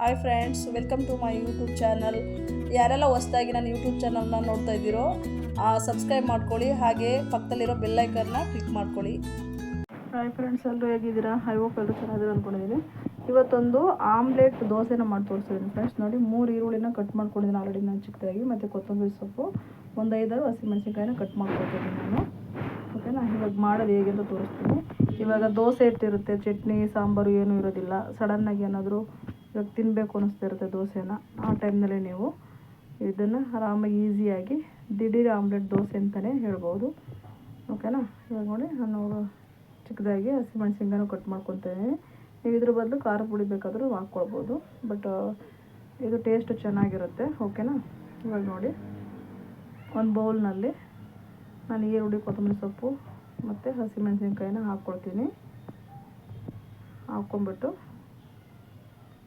Hi friends, welcome to my YouTube channel. ಯಾರೆಲ್ಲ ಹೊಸ್ದಾಗಿ ನಾನು ಯೂಟ್ಯೂಬ್ ಚಾನಲ್ನ ನೋಡ್ತಾ ಇದ್ದೀರೋ ಸಬ್ಸ್ಕ್ರೈಬ್ ಮಾಡ್ಕೊಳ್ಳಿ. ಹಾಗೆ ಪಕ್ಕದಲ್ಲಿರೋ ಬೆಲ್ಲೈಕನ್ನ ಕ್ಲಿಕ್ ಮಾಡ್ಕೊಳ್ಳಿ. ಹಾಯ್ ಫ್ರೆಂಡ್ಸ್ ಎಲ್ಲರೂ ಹೇಗಿದ್ದೀರಾ? ಐ ಹೋಪ್ ಎಲ್ಲರೂ ಚೆನ್ನಾಗಿದೆ ಅಂದ್ಕೊಂಡಿದ್ದೀನಿ ಇವತ್ತೊಂದು ಆಮ್ಲೆಟ್ ದೋಸೆನ ಮಾಡಿ ತೋರಿಸಿದ್ದೀನಿ ಫ್ರೆಂಡ್ಸ್. ನೋಡಿ, ಮೂರು ಈರುಳ್ಳಿನ ಕಟ್ ಮಾಡ್ಕೊಂಡಿದ್ದೀನಿ ಆಲ್ರೆಡಿ ನಾನು ಚಿಕ್ಕದಾಗಿ, ಮತ್ತು ಕೊತ್ತಂಬರಿ ಸೊಪ್ಪು, ಒಂದು ಐದಾರು ಹಸಿಮೆಣಸಿನ್ಕಾಯಿನ ಕಟ್ ಮಾಡ್ಕೊತೀನಿ ನಾನು. ಓಕೆನಾ ಇವಾಗ ಮಾಡೋದು ಹೇಗೆ ಅಂತ ತೋರಿಸ್ತೀನಿ. ಇವಾಗ ದೋಸೆ ಇಟ್ಟಿರುತ್ತೆ ಚಟ್ನಿ, ಸಾಂಬಾರು ಏನೂ ಇರೋದಿಲ್ಲ. ಸಡನ್ನಾಗಿ ಏನಾದರೂ ಇವಾಗ ತಿನ್ನಬೇಕು ಅನ್ನಿಸ್ತಾ ಇರುತ್ತೆ ದೋಸೆನ. ಆ ಟೈಮ್ನಲ್ಲಿ ನೀವು ಇದನ್ನು ಆರಾಮಾಗಿ ಈಸಿಯಾಗಿ ದಿಢೀರ್ ಆಮ್ಲೆಟ್ ದೋಸೆ ಅಂತಲೇ ಹೇಳ್ಬೋದು. ಓಕೆನಾ? ಇವಾಗ ನೋಡಿ, ನಾನು ಚಿಕ್ಕದಾಗಿ ಹಸಿಮೆಣ್ಸಿನ್ಕಾಯಿನೂ ಕಟ್ ಮಾಡ್ಕೊತೀನಿ. ನೀವು ಇದ್ರ ಬದಲು ಖಾರ ಪುಡಿ ಬೇಕಾದರೂ ಹಾಕ್ಕೊಳ್ಬೋದು. ಬಟ್ ಇದು ಟೇಸ್ಟ್ ಚೆನ್ನಾಗಿರುತ್ತೆ. ಓಕೆನಾ? ಇವಾಗ ನೋಡಿ. ಒಂದು ಬೌಲ್ನಲ್ಲಿ ನಾನು ಈರುಳ್ಳಿ, ಕೊತ್ತಂಬರಿ ಸೊಪ್ಪು ಮತ್ತು ಹಸಿಮೆಣಸಿನ್ಕಾಯಿನ ಹಾಕ್ಕೊಳ್ತೀನಿ. ಹಾಕ್ಕೊಂಬಿಟ್ಟು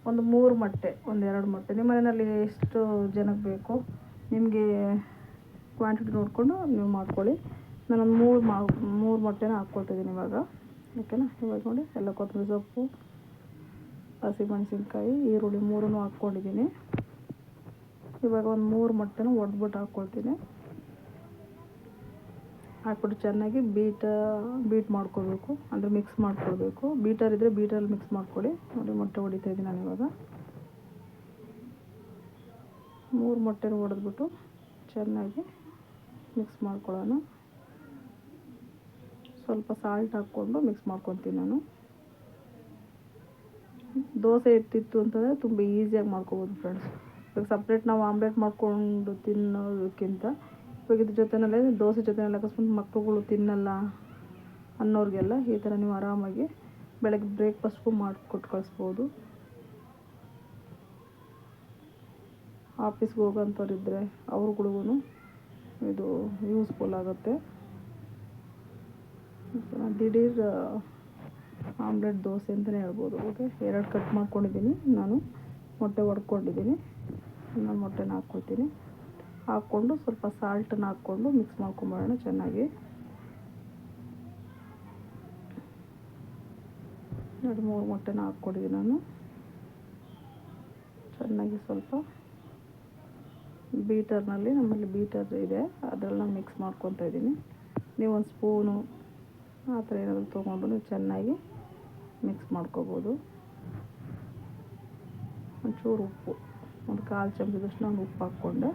ಒಂದು ಮೂರು ಮೊಟ್ಟೆ, ಒಂದು ಎರಡು ಮೊಟ್ಟೆ. ನಿಮ್ಮ ಮನೆಯಲ್ಲಿ ಎಷ್ಟು ಜನಕ್ಕೆ ಬೇಕು? ನಿಮಗೆ ಕ್ವಾಂಟಿಟಿ ನೋಡಿಕೊಂಡು ನೀವು ಮಾಡ್ಕೊಳ್ಳಿ. ನಾನೊಂದು ಮೂರು ಮಾ, ಮೂರು ಮೊಟ್ಟೆನ ಹಾಕ್ಕೊಳ್ತಿದ್ದೀನಿ ಇವಾಗ. ಓಕೆನಾ? ಇವಾಗ ನೋಡಿ, ಎಲ್ಲ ಕೊತ್ತಂಬರಿ ಸೊಪ್ಪು ಹಸಿಮೆಣಸಿನ್ಕಾಯಿ ಈರುಳ್ಳಿ ಮೂರನ್ನು ಹಾಕ್ಕೊಂಡಿದ್ದೀನಿ. ಇವಾಗ ಒಂದು ಮೂರು ಮೊಟ್ಟೆನ ಒಡೆದ್ಬಿಟ್ಟು ಹಾಕ್ಕೊಳ್ತೀನಿ. ಹಾಕ್ಬಿಟ್ಟು ಚೆನ್ನಾಗಿ ಬೀಟ, ಬೀಟ್ ಮಾಡ್ಕೋಬೇಕು. ಅಂದರೆ ಮಿಕ್ಸ್ ಮಾಡ್ಕೊಳ್ಬೇಕು ಬೀಟರ್ ಇದ್ದರೆ ಬೀಟರಲ್ಲಿ ಮಿಕ್ಸ್ ಮಾಡ್ಕೊಳ್ಳಿ ನೋಡಿ, ಮೊಟ್ಟೆ ಹೊಡಿತಾ ಇದ್ದೀನಿ ನಾನು ಇವಾಗ. ಮೂರು ಮೊಟ್ಟೆ ಹೊಡೆದ್ಬಿಟ್ಟು ಚೆನ್ನಾಗಿ ಮಿಕ್ಸ್ ಮಾಡ್ಕೊಳ್ಳೋಣ. ಸ್ವಲ್ಪ ಸಾಲ್ಟ್ ಹಾಕ್ಕೊಂಡು ಮಿಕ್ಸ್ ಮಾಡ್ಕೊತೀನಿ ನಾನು. ದೋಸೆ ಇಟ್ಟಿತ್ತು ಅಂತಂದರೆ ತುಂಬ ಈಸಿಯಾಗಿ ಮಾಡ್ಕೊಬೋದು ಫ್ರೆಂಡ್ಸ್ ಇವಾಗ ಸಪ್ರೇಟ್ ನಾವು ಆಮ್ಲೆಟ್ ಮಾಡಿಕೊಂಡು ತಿನ್ನೋದಕ್ಕಿಂತ ಇದ್ರ ಜೊತೆನಲ್ಲೇ ದೋಸೆ ಜೊತೆನಲ್ಲಿ ಅಕಸ್ಮಾತ್ ಮಕ್ಕಳುಗಳು ತಿನ್ನಲ್ಲ ಅನ್ನೋರಿಗೆಲ್ಲ ಈ ಥರ ನೀವು ಆರಾಮಾಗಿ ಬೆಳಗ್ಗೆ ಬ್ರೇಕ್ಫಾಸ್ಟ್ಗೂ ಮಾಡಿಕೊಟ್ಟು ಕಳಿಸ್ಬೋದು ಆಫೀಸ್ಗೆ ಹೋಗೋಂಥವ್ರಿದ್ದರೆ ಅವ್ರುಗಳಿಗೂ ಇದು ಯೂಸ್ಫುಲ್ ಆಗುತ್ತೆ. ದಿಢೀರ್ ಆಮ್ಲೆಟ್ ದೋಸೆ ಅಂತಲೇ ಹೇಳ್ಬೋದು. ಓಕೆ, ಎರಡು ಕಟ್ ಮಾಡ್ಕೊಂಡಿದ್ದೀನಿ. ನಾನು ಮೊಟ್ಟೆ ಒಡ್ಕೊಂಡಿದ್ದೀನಿ. ನಾನು ಮೊಟ್ಟೆನ ಹಾಕ್ಕೊಳ್ತೀನಿ. ಹಾಕ್ಕೊಂಡು ಸ್ವಲ್ಪ ಸಾಲ್ಟನ್ನ ಹಾಕ್ಕೊಂಡು ಮಿಕ್ಸ್ ಮಾಡ್ಕೊಂಬರೋಣ ಚೆನ್ನಾಗಿ. ಎರಡು, ಮೂರು ಮೊಟ್ಟೆನ ಹಾಕ್ಕೊಂಡಿದ್ದೀನಿ ನಾನು. ಚೆನ್ನಾಗಿ ಸ್ವಲ್ಪ ಬೀಟರ್ನಲ್ಲಿ ನಮ್ಮಲ್ಲಿ ಬೀಟರ್ ಇದೆ ಅದರಲ್ಲಿ ನಾನು ಮಿಕ್ಸ್ ಮಾಡ್ಕೊತಾ ಇದ್ದೀನಿ. ನೀವು ಒಂದು ಸ್ಪೂನು ಆ ಥರ ಏನಾದರೂ ತೊಗೊಂಡು ಚೆನ್ನಾಗಿ ಮಿಕ್ಸ್ ಮಾಡ್ಕೋಬೋದು. ಒಂಚೂರು ಉಪ್ಪು, ಒಂದು ಕಾಲು ಚಮಚದಷ್ಟು ನಾನು ಉಪ್ಪು ಹಾಕ್ಕೊಂಡೆ.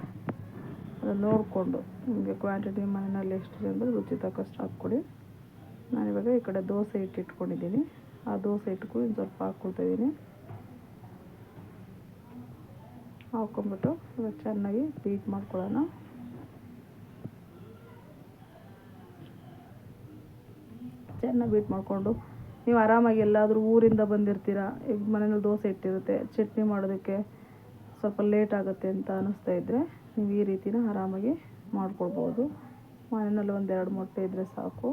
ನೋಡಿಕೊಂಡು ನಿಮಗೆ ಕ್ವಾಂಟಿಟಿ ಮನೆಯಲ್ಲಿ ಎಷ್ಟು ಜನರು ರುಚಿ ತಕ್ಕಷ್ಟು ಹಾಕ್ಕೊಡಿ. ನಾನಿವಾಗ ಈ ಕಡೆ ದೋಸೆ ಹಿಟ್ಟು ಇಟ್ಕೊಂಡಿದ್ದೀನಿ ಆ ದೋಸೆ ಹಿಟ್ಟಿಗೂ ಇನ್ನು ಸ್ವಲ್ಪ ಹಾಕ್ಕೊಳ್ತಾಯಿದ್ದೀನಿ. ಹಾಕ್ಕೊಂಬಿಟ್ಟು ಚೆನ್ನಾಗಿ ಬೀಟ್ ಮಾಡ್ಕೊಳ್ಳೋಣ. ಚೆನ್ನಾಗಿ ಬೀಟ್ ಮಾಡಿಕೊಂಡು ನೀವು ಆರಾಮಾಗಿ ಎಲ್ಲಾದರೂ ಊರಿಂದ ಬಂದಿರ್ತೀರ, ಈಗ ಮನೇಲಿ ದೋಸೆ ಇಟ್ಟಿರುತ್ತೆ ಚಟ್ನಿ ಮಾಡೋದಕ್ಕೆ ಸ್ವಲ್ಪ ಲೇಟ್ ಆಗುತ್ತೆ ಅಂತ ಅನ್ನಿಸ್ತಾ ಇದ್ದರೆ ನೀವು ಈ ರೀತಿನ ಆರಾಮಾಗಿ ಮಾಡ್ಕೊಳ್ಬೋದು. ಮನೆಯಲ್ಲಿ ಎರಡು ಮೊಟ್ಟೆ ಇದ್ದರೆ ಸಾಕು.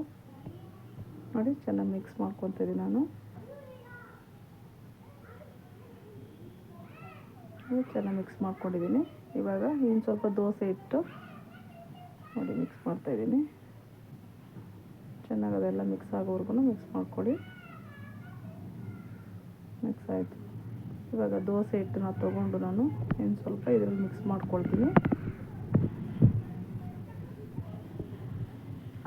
ನೋಡಿ, ಚೆನ್ನಾಗಿ ಮಿಕ್ಸ್ ಮಾಡ್ಕೊತೀನಿ ನಾನು. ಚೆನ್ನಾಗಿ ಮಿಕ್ಸ್ ಮಾಡ್ಕೊಂಡಿದ್ದೀನಿ. ಇವಾಗ ಇನ್ನು ಸ್ವಲ್ಪ ದೋಸೆ ಇಟ್ಟು ನೋಡಿ ಮಿಕ್ಸ್ ಮಾಡ್ತಾಯಿದ್ದೀನಿ. ಚೆನ್ನಾಗಿ ಅದೆಲ್ಲ ಮಿಕ್ಸ್ ಆಗೋವರೆಗೂ ಮಿಕ್ಸ್ ಮಾಡ್ಕೊಳ್ಳಿ. ಮಿಕ್ಸ್ ಆಯಿತು. ಇವಾಗ ದೋಸೆ ಹಿಟ್ಟನ್ನ ತೊಗೊಂಡು ನಾನು ಇನ್ನು ಸ್ವಲ್ಪ ಇದರಲ್ಲಿ ಮಿಕ್ಸ್ ಮಾಡ್ಕೊಳ್ತೀನಿ.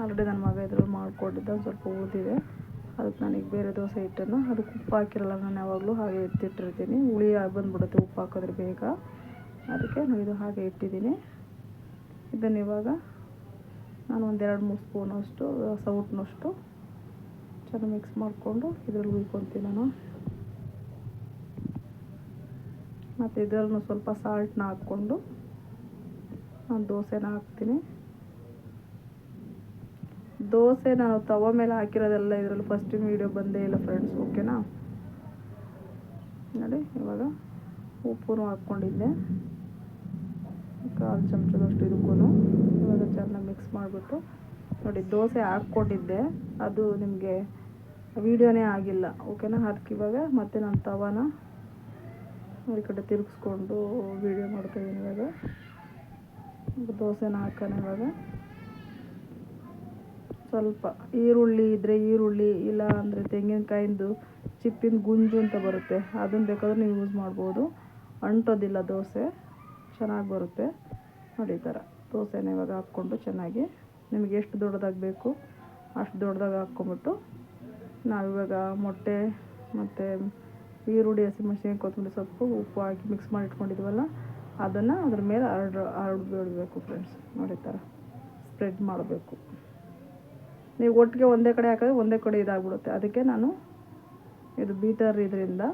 ಆಲ್ರೆಡಿ ನನ್ನ ಮಗ ಇದ್ರಲ್ಲಿ ಮಾಡಿಕೊಂಡಿದ್ದ ಸ್ವಲ್ಪ ಉಳಿದಿದೆ. ಅದಕ್ಕೆ ನನಗೆ ಬೇರೆ ದೋಸೆ ಹಿಟ್ಟನ್ನು, ಅದಕ್ಕೆ ಉಪ್ಪು ಹಾಕಿರಲ್ಲ ನಾನು ಯಾವಾಗಲೂ ಹಾಗೆ ಎತ್ತಿಟ್ಟಿರ್ತೀನಿ ಹುಳಿ ಬಂದುಬಿಡುತ್ತೆ, ಉಪ್ಪು ಹಾಕಿದ್ರೆ ಬೇಗ. ಅದಕ್ಕೆ ನಾನು ಇದು ಹಾಗೆ ಇಟ್ಟಿದ್ದೀನಿ. ಇದನ್ನು ಇವಾಗ ನಾನು ಒಂದೆರಡು ಮೂರು ಸ್ಪೂನಷ್ಟು ಸೌಟ್ನಷ್ಟು ಚೆನ್ನಾಗಿ ಮಿಕ್ಸ್ ಮಾಡಿಕೊಂಡು ಇದ್ರಲ್ಲಿ ಹುಯ್ಕೊತೀನಿ ನಾನು. ಮತ್ತು ಇದರಲ್ಲೂ ಸ್ವಲ್ಪ ಸಾಲ್ಟ್ನ ಹಾಕ್ಕೊಂಡು ನಾನು ದೋಸೆನ ಹಾಕ್ತೀನಿ. ದೋಸೆ ನಾನು ತವ ಮೇಲೆ ಹಾಕಿರೋದೆಲ್ಲ ಇದರಲ್ಲಿ ಫಸ್ಟಿನ ವೀಡಿಯೋ ಬಂದೇ ಇಲ್ಲ ಫ್ರೆಂಡ್ಸ್ ಓಕೆನಾ ನೋಡಿ, ಇವಾಗ ಉಪ್ಪು ಹಾಕ್ಕೊಂಡಿದ್ದೆ. ಕಾಲು ಚಮಚದಷ್ಟು ಇದಕ್ಕೂ ಇವಾಗ ಚೆನ್ನಾಗಿ ಮಿಕ್ಸ್ ಮಾಡಿಬಿಟ್ಟು ನೋಡಿ, ದೋಸೆ ಹಾಕ್ಕೊಂಡಿದ್ದೆ. ಅದು ನಿಮಗೆ ವೀಡಿಯೋನೇ ಆಗಿಲ್ಲ ಓಕೆನಾ ಅದಕ್ಕೆ ಇವಾಗ ಮತ್ತೆ ನಾನು ತವಾನ ಈ ಕಡೆ ತಿರುಗಿಸ್ಕೊಂಡು ವೀಡಿಯೋ ಮಾಡ್ತಾಯಿದ್ದೀನಿ ಇವಾಗ. ದೋಸೆನ ಹಾಕೋಣ ಇವಾಗ. ಸ್ವಲ್ಪ ಈರುಳ್ಳಿ ಇದ್ದರೆ ಈರುಳ್ಳಿ, ಇಲ್ಲ ಅಂದರೆ ತೆಂಗಿನಕಾಯಿಂದು ಚಿಪ್ಪಿನ ಗುಂಜು ಅಂತ ಬರುತ್ತೆ. ಅದನ್ನು ಬೇಕಾದ್ರೆ ನೀವು ಯೂಸ್ ಮಾಡ್ಬೋದು. ಅಂಟೋದಿಲ್ಲ ದೋಸೆ. ಚೆನ್ನಾಗಿ ಬರುತ್ತೆ. ನೋಡಿ ಈ ಥರ ದೋಸೆನ ಇವಾಗ ಹಾಕ್ಕೊಂಡು ಚೆನ್ನಾಗಿ ನಿಮಗೆ ಎಷ್ಟು ದೊಡ್ಡದಾಗಿ ಬೇಕು ಅಷ್ಟು ದೊಡ್ಡದಾಗಿ ಹಾಕ್ಕೊಂಬಿಟ್ಟು ನಾವಿವಾಗ ಮೊಟ್ಟೆ ಮತ್ತು ಈರುಳ್ಳಿ ಹಸಿಮೆಣ್ಸಿನ್ಕಾಯಿ ಕೊತ್ತಂಬರಿ ಸೊಪ್ಪು, ಉಪ್ಪು ಹಾಕಿ ಮಿಕ್ಸ್ ಮಾಡಿ ಇಟ್ಕೊಂಡಿದ್ವಲ್ಲ, ಅದನ್ನು ಅದ್ರ ಮೇಲೆ ಹರಡು ಹರಡು ಫ್ರೆಂಡ್ಸ್ ನೋಡಿ ಥರ ಸ್ಪ್ರೆಡ್ ಮಾಡಬೇಕು. ನೀವು ಒಟ್ಟಿಗೆ ಒಂದೇ ಕಡೆ ಹಾಕಿದ್ರೆ ಒಂದೇ ಕಡೆ ಇದಾಗ್ಬಿಡುತ್ತೆ. ಅದಕ್ಕೆ ನಾನು ಇದು ಬೀಟರ್ ಇದರಿಂದ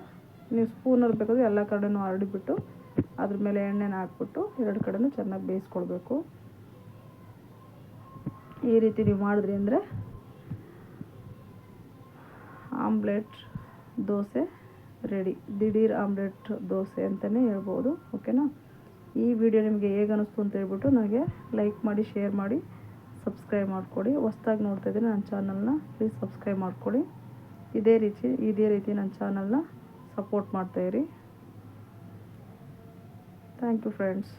ನೀವು ಸ್ಪೂನಲ್ಲಿ ಬೇಕಾದ್ರೆ ಎಲ್ಲ ಕಡೆನೂ ಹರಡಿಬಿಟ್ಟು ಅದ್ರ ಮೇಲೆ ಎಣ್ಣೆನ ಹಾಕ್ಬಿಟ್ಟು ಎರಡು ಕಡೆನೂ ಚೆನ್ನಾಗಿ ಬೇಯಿಸ್ಕೊಳ್ಬೇಕು. ಈ ರೀತಿ ನೀವು ಮಾಡಿದ್ರಿ ಅಂದರೆ ಆಮ್ಲೆಟ್, ದೋಸೆ ರೆಡಿ. ದಿಢೀರ್ ಆಮ್ಲೆಟ್ ದೋಸೆ ಅಂತಲೇ ಹೇಳ್ಬೋದು, ಓಕೆನಾ? ಈ ವಿಡಿಯೋ ನಿಮಗೆ ಹೇಗೆ ಅನ್ನಿಸ್ತು ಅಂತ ಹೇಳ್ಬಿಟ್ಟು ನನಗೆ ಲೈಕ್ ಮಾಡಿ, ಶೇರ್ ಮಾಡಿ, ಸಬ್ಸ್ಕ್ರೈಬ್ ಮಾಡಿಕೊಡಿ. ಹೊಸ್ದಾಗಿ ನೋಡ್ತಾ ಇದ್ದೀನಿ ನನ್ನ ಚಾನಲ್ನ ಪ್ಲೀಸ್ ಸಬ್ಸ್ಕ್ರೈಬ್ ಮಾಡಿಕೊಡಿ. ಇದೇ ರೀತಿ ಇದೇ ರೀತಿ ನನ್ನ ಚಾನಲ್ನ ಸಪೋರ್ಟ್ ಮಾಡ್ತಾಯಿರಿ ಥ್ಯಾಂಕ್ ಯು ಫ್ರೆಂಡ್ಸ್.